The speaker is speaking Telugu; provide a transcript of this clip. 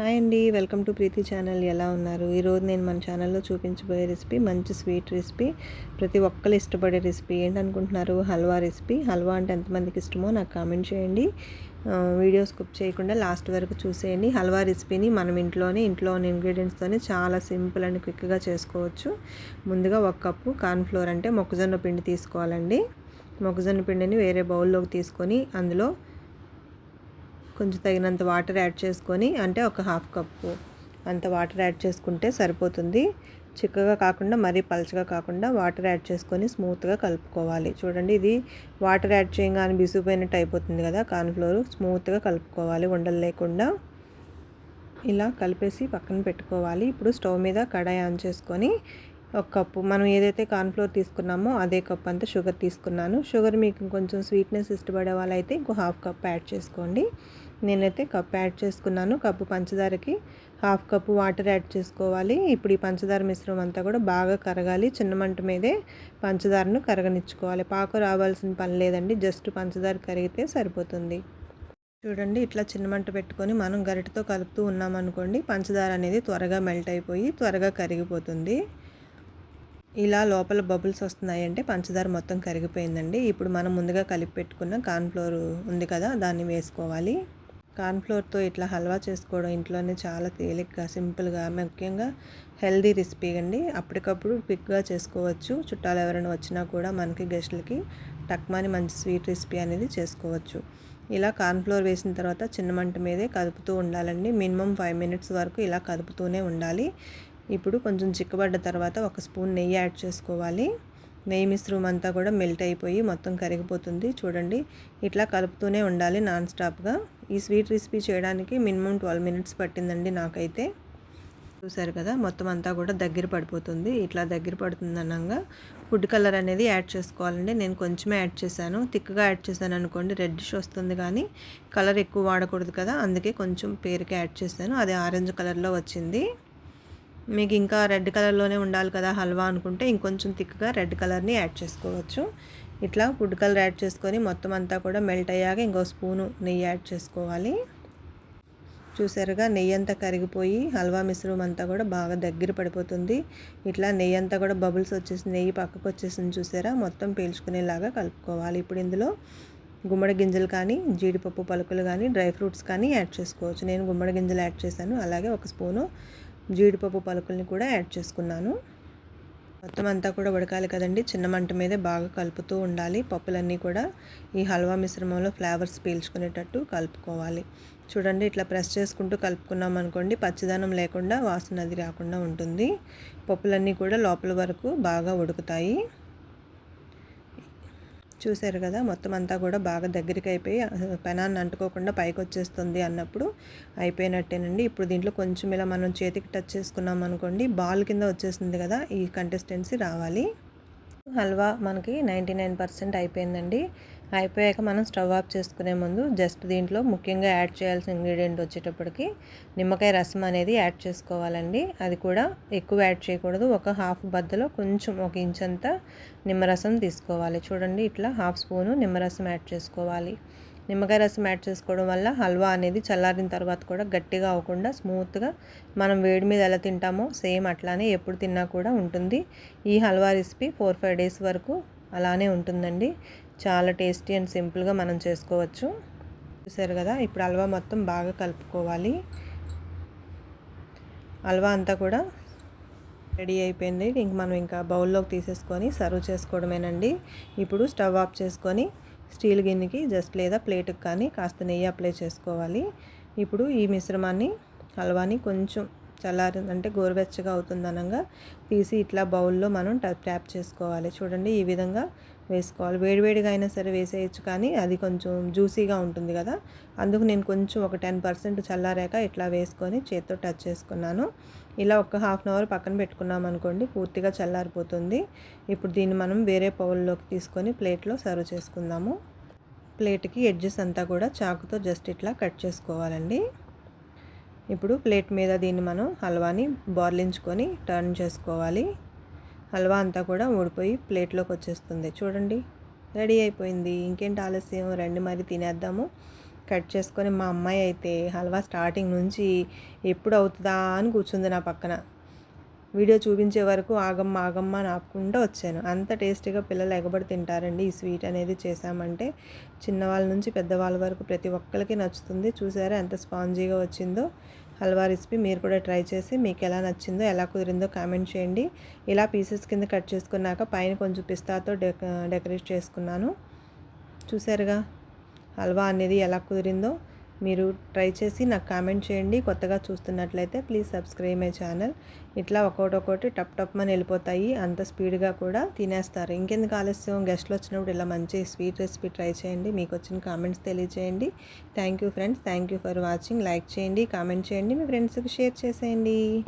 హాయ్ అండి. Welcome to Preethi channel. ఎలా ఉన్నారు? ఈరోజు నేను మన ఛానల్లో చూపించబోయే రెసిపీ మంచి స్వీట్ రెసిపీ. ప్రతి ఒక్కరు ఇష్టపడే రెసిపీ ఏంటనుకుంటున్నారు? హల్వా రెసిపీ. హల్వా అంటే ఎంతమందికి ఇష్టమో నాకు కామెంట్ చేయండి. వీడియో స్కిప్ చేయకుండా లాస్ట్ వరకు చూసేయండి. హల్వా రెసిపీని మనం ఇంట్లోనే ఇంట్లోని ఇంగ్రీడియంట్స్తోనే చాలా సింపుల్ అండ్ క్విక్గా చేసుకోవచ్చు. ముందుగా ఒక కప్పు కార్న్ఫ్లోర్ అంటే మొక్కజొన్న పిండి తీసుకోవాలండి. మొక్కజొన్న పిండిని వేరే బౌల్లోకి తీసుకొని అందులో కొంచెం తగినంత వాటర్ యాడ్ చేసుకొని అంటే ఒక హాఫ్ కప్పు అంత వాటర్ యాడ్ చేసుకుంటే సరిపోతుంది. చిక్కగా కాకుండా మరీ పలచగా కాకుండా వాటర్ యాడ్ చేసుకొని స్మూత్గా కలుపుకోవాలి. చూడండి ఇది వాటర్ యాడ్ చేయగానే బిసిపోయినట్టు అయిపోతుంది కదా కార్న్ఫ్లోర్. స్మూత్గా కలుపుకోవాలి ఉండలు లేకుండా. ఇలా కలిపేసి పక్కన పెట్టుకోవాలి. ఇప్పుడు స్టవ్ మీద కడాయి ఆన్ చేసుకొని ఒక కప్పు. మనం ఏదైతే కార్న్ఫ్లోర్ తీసుకున్నామో అదే కప్ అంతా షుగర్ తీసుకున్నాను. షుగర్ మీకు కొంచెం స్వీట్నెస్ ఇష్టపడే వాళ్ళైతే ఇంకో హాఫ్ కప్ యాడ్ చేసుకోండి. నేనైతే కప్ యాడ్ చేసుకున్నాను. కప్పు పంచదారకి హాఫ్ కప్పు వాటర్ యాడ్ చేసుకోవాలి. ఇప్పుడు ఈ పంచదార మిశ్రమం అంతా కూడా బాగా కరగాలి. చిన్న మంట మీదే పంచదారను కరగనిచ్చుకోవాలి. పాకు రావాల్సిన పని లేదండి. జస్ట్ పంచదార కరిగితే సరిపోతుంది. చూడండి ఇట్లా చిన్న మంట పెట్టుకొని మనం గరిటతో కలుపుతూ ఉన్నామనుకోండి పంచదార అనేది త్వరగా మెల్ట్ అయిపోయి త్వరగా కరిగిపోతుంది. ఇలా లోపల బబుల్స్ వస్తున్నాయి అంటే పంచదార మొత్తం కరిగిపోయిందండి. ఇప్పుడు మనం ముందుగా కలిపి పెట్టుకున్న కార్న్ఫ్లోర్ ఉంది కదా దాన్ని వేసుకోవాలి. కార్న్ఫ్లోర్తో ఇట్లా హల్వా చేసుకోవడం ఇంట్లోనే చాలా తేలిగ్గా సింపుల్గా ముఖ్యంగా హెల్దీ రెసిపీ అండి. అప్పటికప్పుడు క్విక్గా చేసుకోవచ్చు. చుట్టాలు ఎవరైనా వచ్చినా కూడా మనకి గెస్టులకి టక్మాని మంచి స్వీట్ రెసిపీ అనేది చేసుకోవచ్చు. ఇలా కార్న్ఫ్లోర్ వేసిన తర్వాత చిన్న మంట మీదే కదుపుతూ ఉండాలండి. మినిమం ఫైవ్ మినిట్స్ వరకు ఇలా కదుపుతూనే ఉండాలి. ఇప్పుడు కొంచెం చిక్కబడ్డ తర్వాత ఒక స్పూన్ నెయ్యి యాడ్ చేసుకోవాలి. నెయ్యి మిశ్రమం అంతా కూడా మెల్ట్ అయిపోయి మొత్తం కరిగిపోతుంది. చూడండి ఇట్లా కలుపుతూనే ఉండాలి నాన్ స్టాప్గా. ఈ స్వీట్ రెసిపీ చేయడానికి మినిమం ట్వెల్వ్ మినిట్స్ పట్టిందండి నాకైతే. చూసారు కదా మొత్తం అంతా కూడా దగ్గర పడిపోతుంది. ఇట్లా దగ్గర పడుతుంది అనగా ఫుడ్ కలర్ అనేది యాడ్ చేసుకోవాలండి. నేను కొంచెమే యాడ్ చేశాను. థిక్గా యాడ్ చేశాను అనుకోండి రెడ్డిష్ వస్తుంది కానీ కలర్ ఎక్కువ వాడకూడదు కదా. అందుకే కొంచెం పేరుకి యాడ్ చేశాను. అది ఆరెంజ్ కలర్లో వచ్చింది. మీకు ఇంకా రెడ్ కలర్లోనే ఉండాలి కదా హల్వా అనుకుంటే ఇంకొంచెం థిక్గా రెడ్ కలర్ని యాడ్ చేసుకోవచ్చు. ఇట్లా ఫుడ్ కలర్ యాడ్ చేసుకొని మొత్తం అంతా కూడా మెల్ట్ అయ్యాక ఇంకో స్పూను నెయ్యి యాడ్ చేసుకోవాలి. చూసారుగా నెయ్యి అంతా కరిగిపోయి హల్వా మిశ్రమం అంతా కూడా బాగా దగ్గర పడిపోతుంది. ఇట్లా నెయ్యి అంతా కూడా బబుల్స్ వచ్చేసి నెయ్యి పక్కకు వచ్చేసింది చూసారా? మొత్తం పీల్చుకునేలాగా కలుపుకోవాలి. ఇప్పుడు ఇందులో గుమ్మడి గింజలు కానీ జీడిపప్పు పలుకులు కానీ డ్రై ఫ్రూట్స్ కానీ యాడ్ చేసుకోవచ్చు. నేను గుమ్మడి గింజలు యాడ్ చేశాను. అలాగే ఒక స్పూను జీడిపప్పు పలుకుల్ని కూడా యాడ్ చేసుకున్నాను. మొత్తం అంతా కూడా ఉడకాలి కదండి. చిన్న మంట మీదే బాగా కలుపుతూ ఉండాలి. పప్పులన్నీ కూడా ఈ హల్వా మిశ్రమంలో ఫ్లేవర్స్ పీల్చుకునేటట్టు కలుపుకోవాలి. చూడండి ఇట్లా ప్రెస్ చేసుకుంటూ కలుపుకున్నాం అనుకోండి పచ్చిదనం లేకుండా వాసన అది రాకుండా ఉంటుంది. పప్పులన్నీ కూడా లోపల వరకు బాగా ఉడుకుతాయి. చూశారు కదా మొత్తం అంతా కూడా బాగా దగ్గరికి అయిపోయి పెనాన్ని అంటుకోకుండా పైకి వచ్చేస్తుంది అన్నప్పుడు అయిపోయినట్టేనండి. ఇప్పుడు దీంట్లో కొంచెం ఇలా మనం చేతికి టచ్ చేసుకున్నాం అనుకోండి బాల్ కింద వచ్చేస్తుంది కదా ఈ కంటెస్టెన్సీ రావాలి. హల్వా మనకి నైంటీ నైన్ పర్సెంట్ అయిపోయిందండి. అయిపోయాక మనం స్టవ్ ఆఫ్ చేసుకునే ముందు జస్ట్ దీంట్లో ముఖ్యంగా యాడ్ చేయాల్సిన ఇంగ్రీడియంట్ వచ్చేటప్పటికి నిమ్మకాయ రసం అనేది యాడ్ చేసుకోవాలండి. అది కూడా ఎక్కువ యాడ్ చేయకూడదు. ఒక హాఫ్ బద్దలో కొంచెం ఒక ఇంచ్ అంతా నిమ్మరసం తీసుకోవాలి. చూడండి ఇట్లా హాఫ్ స్పూను నిమ్మరసం యాడ్ చేసుకోవాలి. నిమ్మకాయ రసం యాడ్ చేసుకోవడం వల్ల హల్వా అనేది చల్లారిన తర్వాత కూడా గట్టిగా అవ్వకుండా స్మూత్గా మనం వేడి మీద ఎలా తింటామో సేమ్ అట్లానే ఎప్పుడు తిన్నా కూడా ఉంటుంది. ఈ halwa recipe four five days వరకు అలానే ఉంటుందండి. చాలా టేస్టీ అండ్ సింపుల్గా మనం చేసుకోవచ్చు. చూసారు కదా? ఇప్పుడు హల్వా మొత్తం బాగా కలుపుకోవాలి. హల్వా అంతా కూడా రెడీ అయిపోయింది. ఇంక మనం ఇంకా బౌల్లోకి తీసేసుకొని సర్వ్ చేసుకోవడమేనండి. ఇప్పుడు స్టవ్ ఆఫ్ చేసుకొని స్టీల్ గిన్నెకి జస్ట్ లేదా ప్లేట్కి కానీ కాస్త నెయ్యి అప్లై చేసుకోవాలి. ఇప్పుడు ఈ మిశ్రమాన్ని హల్వాని కొంచెం చల్లారి అంటే గోరువెచ్చగా అవుతుందనగా తీసి ఇట్లా బౌల్లో మనం ట్యాప్ చేసుకోవాలి. చూడండి ఈ విధంగా వేసుకోవాలి. వేడివేడిగా అయినా సరే వేసేయచ్చు కానీ అది కొంచెం జ్యూసీగా ఉంటుంది కదా. అందుకు నేను కొంచెం ఒక టెన్ పర్సెంట్ చల్లారాక ఇట్లా వేసుకొని చేత్తో టచ్ చేసుకున్నాను. ఇలా ఒక హాఫ్ అన్ అవర్ పక్కన పెట్టుకున్నాం అనుకోండి పూర్తిగా చల్లారిపోతుంది. ఇప్పుడు దీన్ని మనం వేరే పౌల్లోకి తీసుకొని ప్లేట్లో సర్వ్ చేసుకుందాము. ప్లేట్కి ఎడ్జెస్ అంతా కూడా చాకుతో జస్ట్ ఇట్లా కట్ చేసుకోవాలండి. ఇప్పుడు ప్లేట్ మీద దీన్ని మనం హల్వాని బార్లించుకొని టర్న్ చేసుకోవాలి. హల్వా అంతా కూడా ఊడిపోయి ప్లేట్లోకి వచ్చేస్తుంది. చూడండి రెడీ అయిపోయింది. ఇంకేంటి ఆలస్యం? రండి మరి తినేద్దాము. కట్ చేసుకొని మా అమ్మాయి అయితే హల్వా స్టార్టింగ్ నుంచి ఎప్పుడు అవుతుందా అని కూర్చుంది నా పక్కన. వీడియో చూపించే వరకు ఆగమ్మ ఆగమ్మ అని ఆపుకుంటూ వచ్చాను. అంత టేస్టీగా పిల్లలు ఎగబడి తింటారండి. ఈ స్వీట్ అనేది చేశామంటే చిన్నవాళ్ళ నుంచి పెద్దవాళ్ళ వరకు ప్రతి ఒక్కరికి నచ్చుతుంది. చూసారా ఎంత స్పాంజీగా వచ్చిందో. హల్వా రెసిపీ మీరు కూడా ట్రై చేసి మీకు ఎలా నచ్చిందో ఎలా కుదిరిందో కామెంట్ చేయండి. ఇలా పీసెస్ కింద కట్ చేసుకున్నాక పైన కొంచెం పిస్తాతో డెకరేట్ చేసుకున్నాను. చూసారుగా హల్వా అనేది ఎలా కుదిరిందో. మీరు ట్రై చేసి నాకు కామెంట్ చేయండి. కొత్తగా చూస్తున్నట్లయితే ప్లీజ్ సబ్స్క్రైబ్ మై ఛానల్. ఇట్లా ఒకటొకటి టప్ టప్ అని వెళ్ళిపోతాయి. అంత స్పీడ్గా కూడా తినేస్తారు. ఇంకెందుకు ఆలస్యం? గెస్ట్లు వచ్చినప్పుడు ఇలా మంచి స్వీట్ రెసిపీ ట్రై చేయండి. మీకు వచ్చిన కామెంట్స్ తెలియజేయండి. Thank you friends. Thank you for watching. Like చేయండి కామెంట్ చేయండి. మీ ఫ్రెండ్స్కి షేర్ చేసేయండి.